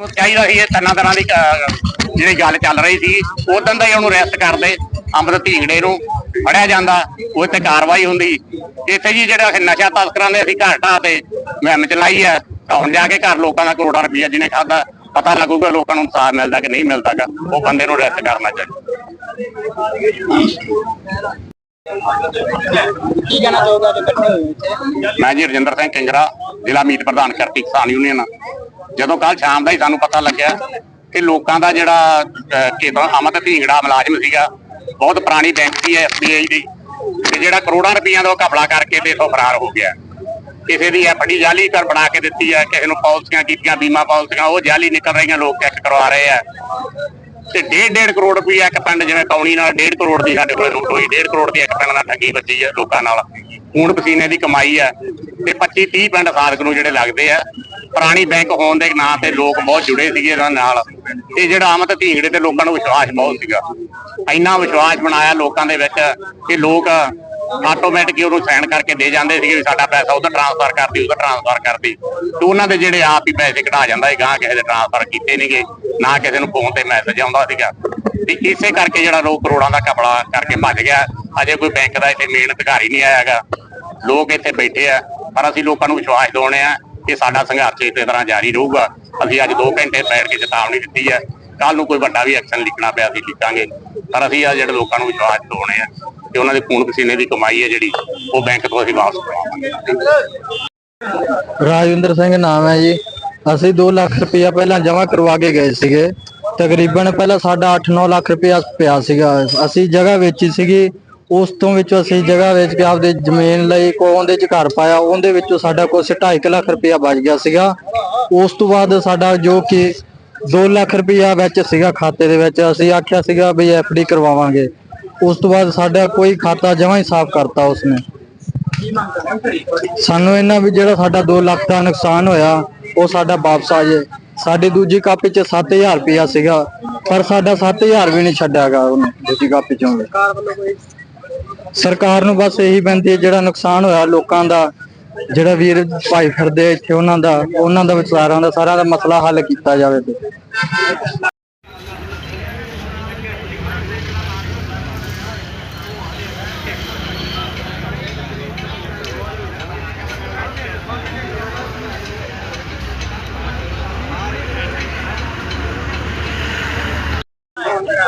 ਉਹ ਚਾਹੀਦਾ ਸੀ ਇਹ ਤਿੰਨਾਂ ਤਰ੍ਹਾਂ ਦੀ ਅਹ, ਜਿਹੜੀ ਗੱਲ ਚੱਲ ਰਹੀ ਸੀ ਉਦੋਂ ਦਾ ਹੀ ਉਹਨੂੰ ਰੈਸਟ ਕਰਦੇ ਅੰਮ੍ਰਿਤ ਢੀਂਗੜੇ ਨੂੰ ਫੜਿਆ ਜਾਂਦਾ ਉਹ ਤੇ ਕਾਰਵਾਈ ਹੁੰਦੀ। ਇੱਥੇ ਜੀ ਜਿਹੜਾ ਇਹ ਨਸ਼ਾ ਤਸਕਰਾਂ ਦੇ ਅਸੀਂ ਘਰ ਢਾਹ ਤੇ ਮੁਹਿੰਮ ਚਲਾਈ ਹੈ ਤਾਂ ਹੁਣ ਜਾ ਕੇ ਘਰ ਲੋਕਾਂ ਦਾ ਕਰੋੜਾਂ ਰੁਪਈਆ ਜਿਹਨੇ ਖਾਦਾ ਪਤਾ ਲੱਗੂਗਾ ਲੋਕਾਂ ਨੂੰ ਇਨਸਾਫ ਮਿਲਦਾ ਕਿ ਨਹੀਂ ਮਿਲਦਾਗਾ ਉਹ ਬੰਦੇ ਨੂੰ ਰੈਸਟ ਕਰਨਾ ਚਾਹੀਦਾ। ਕੀ ਕਹਿਣਾ ਚਾਹੋਗਾ ਜੋ ਇਕੱਠੇ ਹੋਏ ਇੱਥੇ ਮੈਂ ਜੀ ਰਜਿੰਦਰ ਸਿੰਘ ਕਿੰਗਰਾ, ਜ਼ਿਲ੍ਹਾ ਮੀਤ ਪ੍ਰਧਾਨ ਕਰਤੀ ਕਿਸਾਨ ਯੂਨੀਅਨ। ਜਦੋਂ ਕੱਲ ਸ਼ਾਮ ਦਾ ਹੀ ਸਾਨੂੰ ਪਤਾ ਲੱਗਿਆ ਕਿ ਲੋਕਾਂ ਦਾ ਜਿਹੜਾ ਕਿਦੋਂ ਅਮਤ ਢੀਂਗੜਾ ਮੁਲਾਜ਼ਮ ਸੀਗਾ, ਬਹੁਤ ਪੁਰਾਣੀ ਬੈਂਕ ਸੀ ਐਸਬੀਆਈ ਦੀ। ਤੇ ਜਿਹੜਾ ਕਰੋੜਾਂ ਰੁਪਈਆ ਦਾ ਉਹ ਘਪਲਾ ਕਰਕੇ ਤੇ ਇਥੋਂ ਫਰਾਰ ਹੋ ਗਿਆ। ਕਿਸੇ ਦੀ ਐਫਡੀ ਜਾਲੀ ਕਰ ਬਣਾ ਕੇ ਦਿੱਤੀ ਹੈ, ਕਿਸੇ ਨੂੰ ਪਾਲਿਸੀਆਂ ਕੀਤੀਆਂ, ਬੀਮਾ ਪਾਲਿਸੀਆਂ, ਉਹ ਜਾਲੀ ਨਿਕਲ ਰਹੀਆਂ, ਲੋਕ ਚੈੱਕ ਕਰਵਾ ਰਹੇ ਆ। ਤੇ ਡੇਢ ਡੇਢ ਕਰੋੜ ਰੁਪਈਆ ਇੱਕ ਪਿੰਡ ਜਿਵੇਂ ਕੌਣੀ ਨਾਲ ਡੇਢ ਕਰੋੜ ਦੀ ਸਾਡੇ ਕੋਲ ਲੁੱਟ ਹੋਈ, ਡੇਢ ਕਰੋੜ ਦੀ ਇੱਕ ਪਿੰਡ ਨਾਲ ਠੱਗੀ ਵੱਜੀ ਹੈ ਲੋਕਾਂ ਨਾਲ। ਖੂਨ ਪਸੀਨੇ ਦੀ ਕਮਾਈ ਹੈ ਤੇ 25 30 ਪਿੰਡ ਸਾਧਕ ਨੂੰ ਜਿਹੜੇ ਲੱਗਦੇ ਆ, ਪੁਰਾਣੀ ਬੈਂਕ ਹੋਣ ਦੇ ਨਾਂ ਤੇ ਲੋਕ ਬਹੁਤ ਜੁੜੇ ਸੀਗੇ ਇਹਨਾਂ ਨਾਲ। ਤੇ ਜਿਹੜਾ ਆਮਦ ਢੀਂਗੜੇ ਤੇ ਲੋਕਾਂ ਨੂੰ ਵਿਸ਼ਵਾਸ ਬਹੁਤ ਸੀਗਾ। ਇੰਨਾ ਵਿਸ਼ਵਾਸ ਬਣਾਇਆ ਲੋਕਾਂ ਦੇ ਵਿੱਚ ਕਿ ਲੋਕ ਆਟੋਮੈਟਿਕ ਉਹਨੂੰ ਸਾਈਨ ਕਰਕੇ ਦੇ ਜਾਂਦੇ ਸੀਗੇ ਵੀ ਸਾਡਾ ਪੈਸਾ ਉਧਰ ਟ੍ਰਾਂਸਫਰ ਕਰਦੀ ਉਧਰ ਟ੍ਰਾਂਸਫਰ ਕਰਦੀ ਤੇ ਉਹਨਾਂ ਦੇ ਜਿਹੜੇ ਆਪ ਹੀ ਪੈਸੇ ਕਢਾ ਜਾਂਦਾ ਸੀ ਗਾਂ ਕਿਸੇ ਦੇ ਟ੍ਰਾਂਸਫਰ ਕੀਤੇ ਨਹੀਂਗੇ ਨਾ ਕਿਸੇ ਨੂੰ ਫੋਨ ਤੇ ਮੈਸੇਜ ਆਉਂਦਾ ਸੀਗਾ। ਤੇ ਇਸੇ ਕਰਕੇ ਜਿਹੜਾ ਲੋਕ ਕਰੋੜਾਂ ਦਾ ਕਪੜਾ ਕਰਕੇ ਭੱਜ ਗਿਆ। ਅਜੇ ਕੋਈ ਬੈਂਕ ਦਾ ਇੱਥੇ ਮੇਨ ਅਧਿਕਾਰੀ ਨਹੀਂ ਆਇਆਗਾ। ਲੋਕ ਇੱਥੇ ਬੈਠੇ ਆ, ਪਰ ਅਸੀਂ ਲੋਕਾਂ ਨੂੰ ਵਿਸ਼ਵਾਸ ਦਿਵਾਉਣੇ ਆ ਕਿ ਸਾਡਾ ਸੰਘਰਸ਼ ਇਸੇ ਤਰ੍ਹਾਂ ਜਾਰੀ ਰਹੂਗਾ। ਅਸੀਂ ਅੱਜ 2 ਘੰਟੇ ਬੈਠ ਕੇ ਚੇਤਾਵਨੀ ਦਿੱਤੀ ਹੈ ਕੱਲ ਨੂੰ ਕੋਈ ਵੱਡਾ ਵੀ ਐਕਸ਼ਨ ਲਿਖਣਾ ਪਿਆ, ਅਸੀਂ ਲਿਖਾਂਗੇ। ਪਰ ਅਸੀਂ ਆ ਜਿਹੜੇ ਲੋਕਾਂ ਨੂੰ ਵਿਸ਼ਵਾਸ ਦਿਵਾਉਣੇ ਆ ਕਿ ਉਹਨਾਂ ਦੇ ਖੂਨ ਪਸੀਨੇ ਦੀ ਕਮਾਈ ਹੈ ਜਿਹੜੀ, ਉਹ ਬੈਂਕ ਤੋਂ ਅਸੀਂ ਵਾਪਸ ਕਰਵਾਵਾਂਗੇ ਰਾਜਵਿੰਦਰ ਸਿੰਘ ਨਾਮ ਹੈ ਜੀ। ਅਸੀਂ 2 ਲੱਖ ਰੁਪਇਆ ਪਹਿਲਾਂ ਜਮ੍ਹਾਂ ਕਰਵਾ ਕੇ ਗਏ ਸੀਗੇ। ਤਕਰੀਬਨ ਪਹਿਲਾਂ ਸਾਡਾ 8-9 ਲੱਖ ਰੁਪਇਆ ਪਿਆ ਸੀਗਾ। ਅਸੀਂ ਜਗ੍ਹਾ ਵੇਚੀ ਸੀਗੀ। ਉਸ ਤੋਂ ਵਿੱਚੋਂ ਅਸੀਂ ਜਗ੍ਹਾ ਵੇਚ ਕੇ ਆਪਦੇ ਜ਼ਮੀਨ ਲਈ ਕੋ ਉਹਦੇ ਚ ਘਰ ਪਾਇਆ। ਉਹਦੇ ਵਿੱਚੋਂ ਸਾਡਾ ਕੁਛ 2.5 ਲੱਖ ਰੁਪਇਆ ਬਚ ਗਿਆ ਸੀਗਾ। ਉਸ ਤੋਂ ਬਾਅਦ ਸਾਡਾ ਜੋ ਕਿ 2 ਲੱਖ ਰੁਪਇਆ ਵਿੱਚ ਸੀਗਾ ਖਾਤੇ ਦੇ ਵਿੱਚ। ਅਸੀਂ ਆਖਿਆ ਸੀਗਾ ਵੀ ਡੀ ਕਰਵਾਵਾਂਗੇ। ਉਸ ਤੋਂ ਬਾਅਦ ਸਾਡਾ ਕੋਈ ਖਾਤਾ ਜਮ੍ਹਾਂ ਹੀ ਸਾਫ਼ ਕਰਤਾ ਉਸਨੇ। ਸਾਨੂੰ ਇਹਨਾਂ ਵੀ ਜਿਹੜਾ ਸਾਡਾ 2 ਲੱਖ ਦਾ ਨੁਕਸਾਨ ਹੋਇਆ ਉਹ ਸਾਡਾ ਵਾਪਸ ਆ ਜੇ ਸਾਡੀ ਦੂਜੀ ਕਾਪੀ 'ਚ 7000 ਰੁਪਇਆ ਸੀਗਾ ਪਰ ਸਾਡਾ 7000 ਵੀ ਨਹੀਂ ਛੱਡਿਆਗਾ ਉਹਨੇ ਦੂਜੀ ਕਾਪੀ 'ਚੋਂ। ਸਰਕਾਰ ਨੂੰ ਬਸ ਇਹੀ ਬੇਨਤੀ ਹੈ ਜਿਹੜਾ ਨੁਕਸਾਨ ਹੋਇਆ ਲੋਕਾਂ ਦਾ ਜਿਹੜਾ ਵੀਰ ਭਾਈ ਫਿਰਦੇ ਇੱਥੇ ਉਹਨਾਂ ਦਾ ਉਹਨਾਂ ਦਾ ਵਿਚਾਰਾਂ ਦਾ ਸਾਰਾ ਦਾ ਮਸਲਾ ਹੱਲ ਕੀਤਾ ਜਾਵੇ ਤੇ।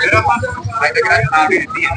ਜਿਹੜਾ ਆਪਾਂ ਦਿੱਤੀ ਹੈ।